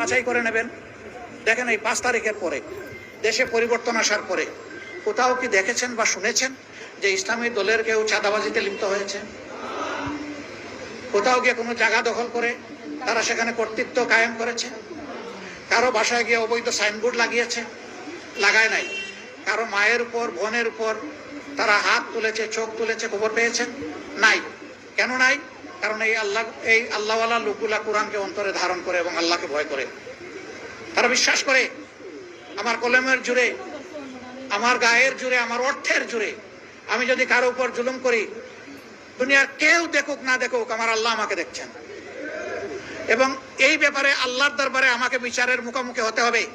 বাছাই করে নেবেন। দেখেন এই পাঁচ তারিখের পরে, দেশে পরিবর্তন আসার পরে, কোথাও কি দেখেছেন বা শুনেছেন যে ইসলামী দলের কেউ চাঁদাবাজিতে লিপ্ত হয়েছে? কোথাও গিয়ে কোনো জায়গা দখল করে তারা সেখানে কর্তৃত্ব কায়েম করেছে? কারও বাসায় গিয়ে অবৈধ সাইনবোর্ড লাগিয়েছে? লাগায় নাই। কারও মায়ের উপর, বোনের উপর তারা হাত তুলেছে, চোখ তুলেছে, খবর পেয়েছেন? নাই। কেন নাই? কারণ এই আল্লাহ এই আল্লাহওয়ালা লোকগুলা কোরআনকে অন্তরে ধারণ করে এবং আল্লাহকে ভয় করে। তারা বিশ্বাস করে আমার কলমের জুড়ে আমার গায়ের জুড়ে আমার অর্থের জুড়ে আমি যদি কারও উপর জুলুম করি দুনিয়ার কেউ দেখুক না দেখুক আমার আল্লাহ আমাকে দেখছেন। এবং এই ব্যাপারে আল্লাহর দরবারে আমাকে বিচারের মুখোমুখি হতে হবে।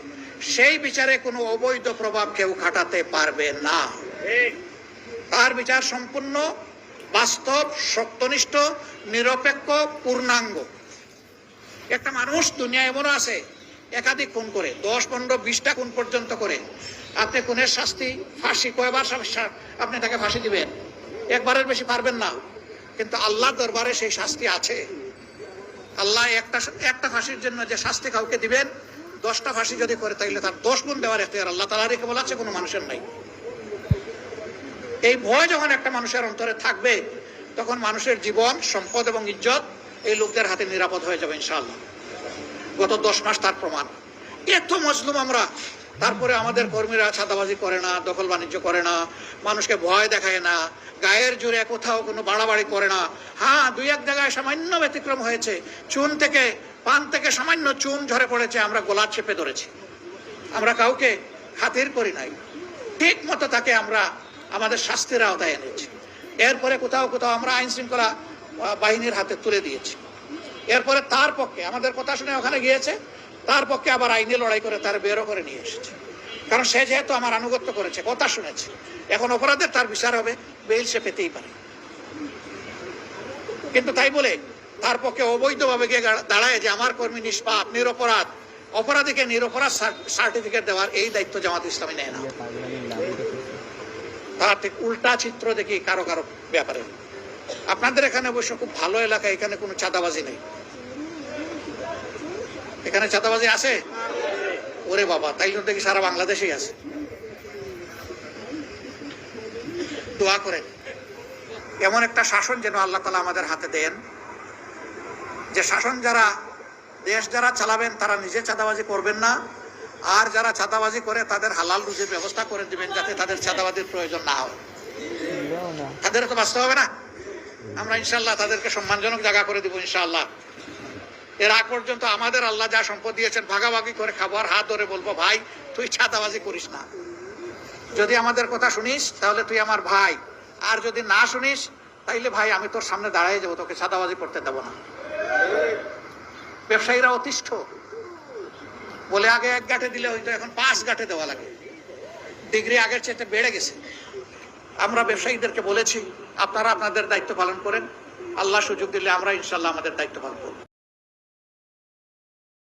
সেই বিচারে কোনো অবৈধ প্রভাব কেউ খাটাতে পারবে না। তার বিচার সম্পূর্ণ বাস্তব সত্যনিষ্ঠ নিরপেক্ষ, পূর্ণাঙ্গ। একটা মানুষ দুনিয়া এমনও আছে, একাধিক খুন করে, দশ, পনেরো, বিশটা খুন পর্যন্ত করে। আপনি খুনের শাস্তি, ফাঁসি, কয়বার আপনি তাকে ফাঁসি দিবেন? একবারের বেশি পারবেন না। কিন্তু আল্লাহর দরবারে সেই শাস্তি আছে। আল্লাহ একটা একটা ফাঁসির জন্য যে শাস্তি কাউকে দিবেন, দশটা ফাঁসি যদি করে, তাইলে তার দশ গুণ দেওয়ার এখতিয়ার আল্লাহ তালা রেখে বলা আছে, কোনো মানুষের নাই। এই ভয় যখন একটা মানুষের অন্তরে থাকবে, তখন মানুষের জীবন, সম্পদ এবং ইজ্জত এই লোকদের হাতে নিরাপদ হয়ে যাবে ইনশাআল্লাহ। গত দশ মাস তার প্রমাণ। এত মজলুম আমরা। তারপরে আমাদের কর্মীরা ছাদাবাজি করে না, দখল বাণিজ্য করে না, মানুষকে ভয় দেখায় না, গায়ের জোরে কোথাও কোনো বাড়াবাড়ি করে না। হ্যাঁ দুই এক জায়গায় সামান্য ব্যতিক্রম হয়েছে। চুন থেকে, পান থেকে সামান্য চুন ঝরে পড়েছে, আমরা গোলার চেপে ধরেছি। আমরা কাউকে খাতির করি নাই। ঠিক মতো তাকে আমরা আমাদের শাস্তির আওতায় এনেছি। এরপরে কোথাও কোথাও আমরা আইন শৃঙ্খলা বাহিনীর হাতে তুলে দিয়েছি। এরপরে তার পক্ষে, আমাদের কথা শুনে ওখানে গিয়েছে, তার পক্ষে আবার আইনি লড়াই করে তার বেরো করে নিয়ে এসেছে। কারণ সে যেহেতু আমার আনুগত্য করেছে, কথা শুনেছে, এখন অপরাধের তার বিচার হবে, বেল সে পেতেই পারে। কিন্তু তাই বলে, তার পক্ষে অবৈধভাবে গিয়ে দাঁড়ায় যে আমার কর্মী নিষ্পাপ, নিরপরাধ, অপরাধীকে নিরপরাধ সার্টিফিকেট দেওয়ার এই দায়িত্ব জামাত ইসলামী নেয় না। তার ঠিক উল্টা চিত্র দেখি কারও কারও ব্যাপারে আপনাদের এখানে অবশ্য খুব ভালো এলাকা, এখানে কোনো চাঁদাবাজি নেই। এখানে চাঁদাবাজি আছে? ওরে বাবা, তাই জন্য দেখি সারা বাংলাদেশেই আছে। দোয়া করেন। এমন একটা শাসন যেন আল্লাহ তালা আমাদের হাতে দেন, যে শাসন যারা, দেশ যারা চালাবেন, তারা নিজে চাঁদাবাজি করবেন না। আর যারা চাঁদাবাজি করে, তাদের হালাল রুজির ব্যবস্থা করে দিবেন যাতে তাদের চাঁদাবাজির প্রয়োজন না হয়। তাদের তো বাঁচতে হবে না? আমরা ইনশাল্লাহ তাদেরকে সম্মানজনক জায়গা করে দিব ইনশাআল্লাহ। এর আগ পর্যন্ত আমাদের আল্লাহ যা সম্পদ দিয়েছেন, ভাগাভাগি করে খাব আর হাত ধরে বলব, ভাই, তুই ছাতাবাজি করিস না। যদি আমাদের কথা শুনিস, তাহলে তুই আমার ভাই। আর যদি না শুনিস, তাইলে ভাই, আমি তোর সামনে দাঁড়াই যাব, তোকে ছাতাবাজি করতে দেবো না। ব্যবসায়ীরা অতিষ্ঠ। বলে আগে এক গাঁটে দিলে হয়তো এখন পাঁচ গাঁটে দেওয়া লাগে। ডিগ্রি আগের চেয়ে বেড়ে গেছে। আমরা ব্যবসায়ীদেরকে বলেছি, আপনারা আপনাদের দায়িত্ব পালন করেন। আল্লাহ সুযোগ দিলে আমরা ইনশাল্লাহ আমাদের দায়িত্ব পালন করব।